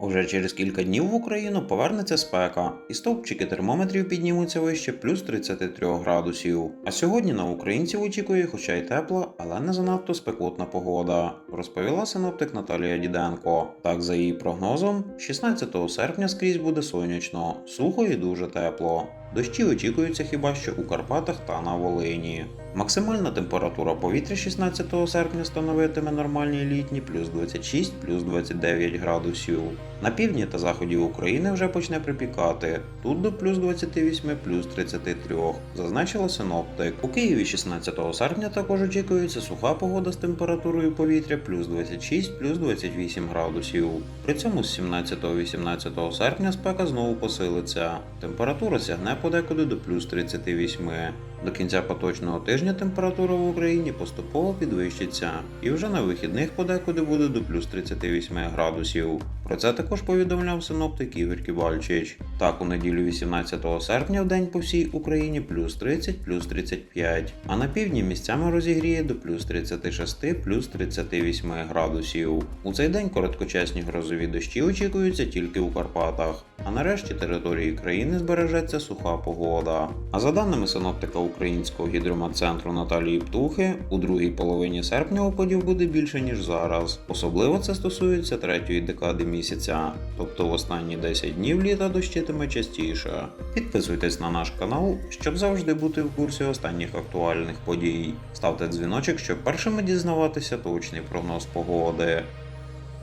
Уже через кілька днів в Україну повернеться спека, і стовпчики термометрів піднімуться вище плюс 33 градусів. А сьогодні на українців очікує, хоча й тепла, але не занадто спекотна погода, розповіла синоптик Наталія Діденко. Так, за її прогнозом, 16 серпня скрізь буде сонячно, сухо і дуже тепло. Дощі очікуються хіба що у Карпатах та на Волині. Максимальна температура повітря 16 серпня становитиме нормальні літні плюс 26 плюс 29 градусів. На півдні та заході України вже почне припікати, тут до плюс 28 плюс 33, зазначила синоптик. У Києві 16 серпня також очікується суха погода з температурою повітря плюс 26 плюс 28 градусів. При цьому з 17-18 серпня спека знову посилиться. Температура сягне подекуди до плюс 38. До кінця поточного тижня температура в Україні поступово підвищиться, і вже на вихідних подекуди буде до плюс 38 градусів. Про це також повідомляв синоптик Ігор Ківальчич. Так, у неділю 18 серпня в день по всій Україні плюс 30, плюс 35, а на півдні місцями розігріє до плюс 36, плюс 38 градусів. У цей день короткочасні грозові дощі очікуються тільки у Карпатах, а нарешті території країни збережеться суха погода. А за даними синоптика Українського гідрометцентру Наталії Птухи, у другій половині серпня опадів буде більше ніж зараз. Особливо це стосується третьої декади місяця, тобто в останні 10 днів літа дощитиме частіше. Підписуйтесь на наш канал, щоб завжди бути в курсі останніх актуальних подій. Ставте дзвіночок, щоб першими дізнаватися точний прогноз погоди.